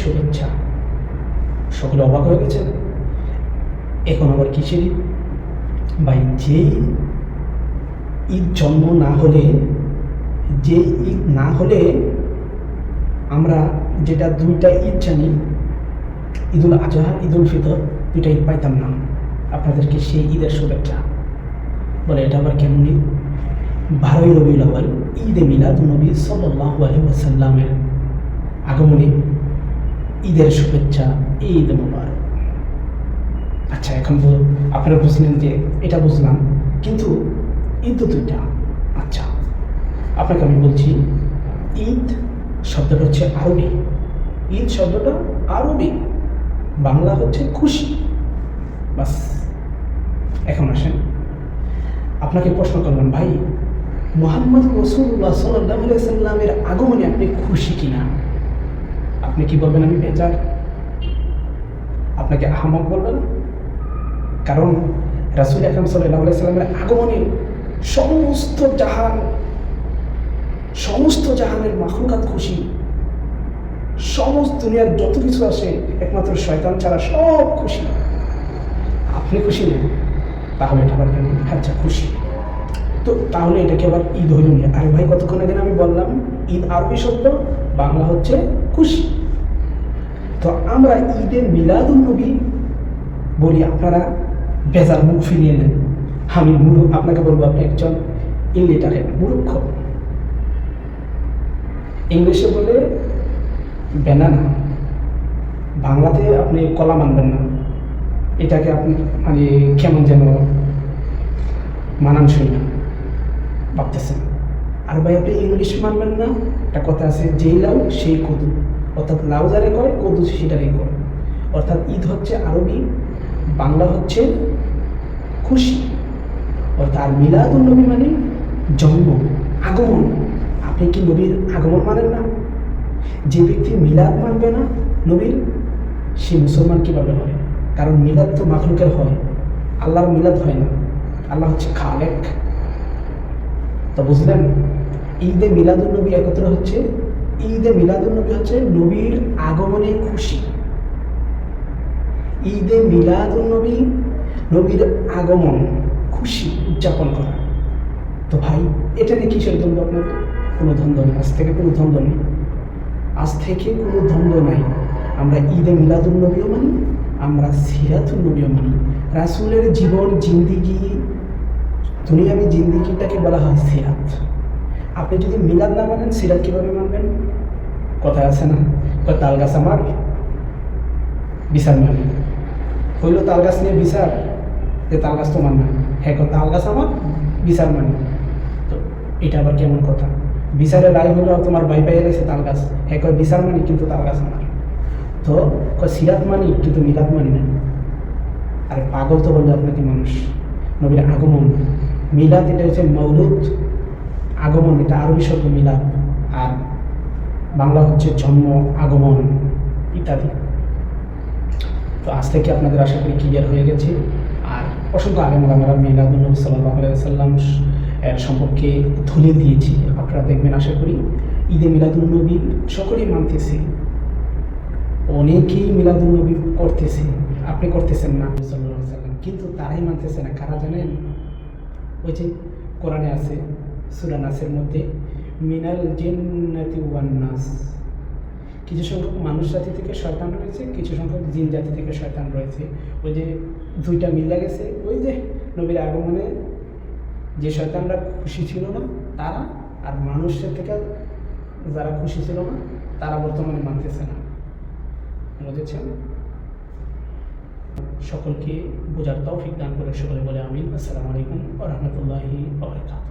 শুভেচ্ছা। সকলে অবাক হয়ে গেছেন এখন আবার কিসের ভাই যেই ঈদ জন্ম না হলে, যে ঈদ না হলে আমরা যেটা দুইটা ঈদ জানি, ঈদুল আজহা, ঈদুল ফিতর দুইটা ঈদ পাইতাম না। আপনাদেরকে সেই ঈদের শুভেচ্ছা। বলে, এটা আবার কেমন ঈদ? বারোই রবিউল আওয়াল ঈদে মিলাদ নবী সাল্লাল্লাহু আলাইহি ওয়াসাল্লামের আগমনে ঈদের শুভেচ্ছা, ঈদ মোবারক। আচ্ছা এখন আপনারা বুঝলেন যে এটা বুঝলাম, কিন্তু ঈদ তো দুইটা। আচ্ছা আপনাকে আমি বলছি, ঈদ শব্দটা হচ্ছে আরবি। ঈদ শব্দটা আরবি, বাংলা হচ্ছে খুশি। বাস, এখন আসেন। আপনাকে প্রশ্ন করলাম, ভাই, মোহাম্মদ রসুল্লাহ সাল্লাহ সাল্লামের আগমনে আপনি খুশি কিনা? আপনি কি বলবেন আমি বেজার? আপনাকে আহমক বলবেন কারণ রাসুল আকরম সাল্লাহ সাল্লামের আগমনে সমস্ত জাহান, সমস্ত জাহানের মাখলুকাত খুশি, সমস্ত দুনিয়ার যত কিছু আসে একমাত্র শয়তান ছাড়া সব খুশি। আপনি খুশি নেন তাহলে এটা আবার কেন আচ্ছা খুশি। তো তাহলে এটাকে আবার ঈদ হইল আরে ভাই, কতক্ষণ আগে আমি বললাম? ঈদ আরবি শব্দ, বাংলা হচ্ছে খুশি। তো আমরা ঈদের মিলাদুল নবী বলি, আপনারা বেজার মুখ ফিরিয়ে নেন। আমি মূর্খ আপনাকে বলব আপনি একজন ইলিটারেট মূর্খ। ইংলিশে বলে ব্যানানা বাংলাতে আপনি কলা মানবেন না। এটাকে আপনি মানে কেমন যেন মানানসই না, ভাবতেছেন। আর ভাই, আপনি ইংলিশ মানবেন না? একটা কথা আছে, যেই লাউ সেই কদু। অর্থাৎ লাউ যারে কয় কদু সেটারই কয় অর্থাৎ ঈদ হচ্ছে আরবি, বাংলা হচ্ছে খুশি অর্থাৎ মিলাদুল নবী মানে জন্ম, আগমন। আপনি কি নবীর আগমন মানেন না? যে ব্যক্তি মিলাদ মানবে না নবীর, সে মুসলমান কীভাবে হয়? কারণ মিলাদ তো মাখলুকের হয়, আল্লাহর মিলাদ হয় না। আল্লাহ হচ্ছে খালেক। তো বুঝলেন? ঈদে মিলাদুল নবী একত্র হচ্ছে ঈদে মিলাদুল নবী হচ্ছে নবীর আগমনে খুশি। ঈদে মিলাদুল নবী, নবীর আগমন খুশি উদযাপন করা। তো ভাই, এটা নিয়ে কিসের দ্বন্দ্ব আপনার কোনো দ্বন্দ্ব নেই, আজ থেকে কোনো দ্বন্দ্ব নেই। আজ থেকে কোনো দ্বন্দ্ব নাই। আমরা ঈদে মিলাদুল নবীও মানি, আমরা সিরাতুল নবীও মানি। রাসুলের জীবন, জিন্দিগি, দুনিয়াবি জিন্দিগিটাকে বলা হয় সিরাত। আপনি যদি মিলাদ না মানেন, সিরাত কীভাবে মানবেন? কথায় আছে না তাল গাছ আমার বিচার মানে। হইল তাল গাছ নিয়ে বিচার? যে তাল গাছ তো মান না। হ্যাঁ তাল গাছ আমার বিচার মানে। তো এটা আবার কেমন কথা? বিচারে রায় হলো তোমার বাই পাই গেছে তাল গাছ। হ্যাঁ কয়, বিচার মানি কিন্তু তাল গাছ আমার। তো, কয়, সিরাত মানি, কিন্তু মিলাদ মানি না। আর পাগল তো বলবে আপনাকে মানুষ। নবীর আগমন। মিলাদ এটা হচ্ছে মৌলুদ। আগমন, এটা আরবি শব্দ মিলাদ, আর বাংলা হচ্ছে জন্ম, আগমন ইত্যাদি। তো আজ থেকে আপনাদের আশা করি ক্লিয়ার হয়ে গেছে। আর অসংখ্য আগে আমরা মিলাদুল নবী সাল্লাহ সাল্লাম এর সম্পর্কে ধুলে দিয়েছি। আপনারা দেখবেন, আশা করি, ঈদে মিলাদুল নবী সকলেই মানতেছে। অনেকেই মিলাদুল নবী করতেছে। আপনি করতেছেন না সাল্লাহ সাল্লাম কিন্তু তারাই মানতেছে না। কারা জানেন? ওই যে কোরআনে আছে সুরা নাসের মধ্যে, মিনাল জিন্নাতি ওয়ান নাস। কিছু সংখ্যক মানুষ জাতি থেকে শয়তান রয়েছে, কিছু সংখ্যক জিন জাতি থেকে শয়তান রয়েছে। ওই যে দুইটা মিলে গেছে, ওই যে নবীর আগমনে যে শয়তানরা খুশি ছিল না, তারা আর মানুষের থেকে যারা খুশি ছিল না, তারা বর্তমানে মানতেছে না। বুঝেছেন সকলকে বোঝার তৌফিক দান করে সকলে বলে আমিন। আসসালামু আলাইকুম রাহমাতুল্লাহি ওয়া বারাকাতুহু।